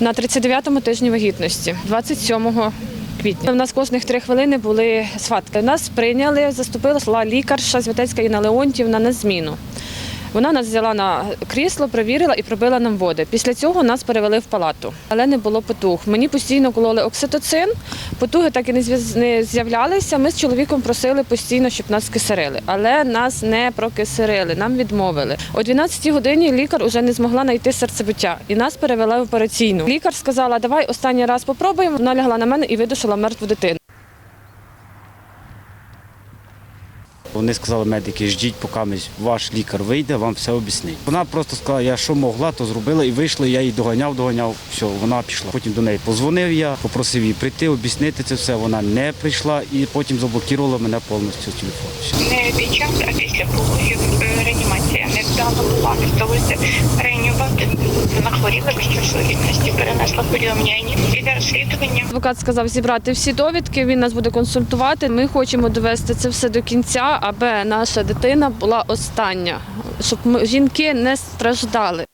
на 39-му тижні вагітності, 27 квітня. У нас кожних три хвилини були схватки. Нас прийняли, заступила лікарша Святецька Інна Леонтівна на зміну. Вона нас взяла на крісло, перевірила і пробила нам води. Після цього нас перевели в палату, але не було потуг. Мені постійно кололи окситоцин, потуги так і не з'являлися. Ми з чоловіком просили постійно, щоб нас кисарили, але нас не прокисарили, нам відмовили. О 12 годині лікар уже не змогла знайти серцебиття і нас перевели в операційну. Лікар сказала, давай останній раз попробуємо. Вона лягла на мене і видушила мертву дитину. Вони сказали медики, ждіть, поки ваш лікар вийде, вам все об'яснить. Вона просто сказала, я що могла, то зробила і вийшла. Я її доганяв, доганяв. Все, вона пішла. Потім до неї позвонив я, попросив її прийти, об'яснити це все. Вона не прийшла і потім заблокувала мене повністю телефон. Все. Не під час, а після е, реанімація не вдала була, вдалося реанімувати. Вона хворіла час вагітності, перенесла повідомлення. Іде розслідування. Адвокат сказав зібрати всі довідки. Він нас буде консультувати. Ми хочемо довести це все до кінця, аби наша дитина була остання, щоб ми- жінки не страждали.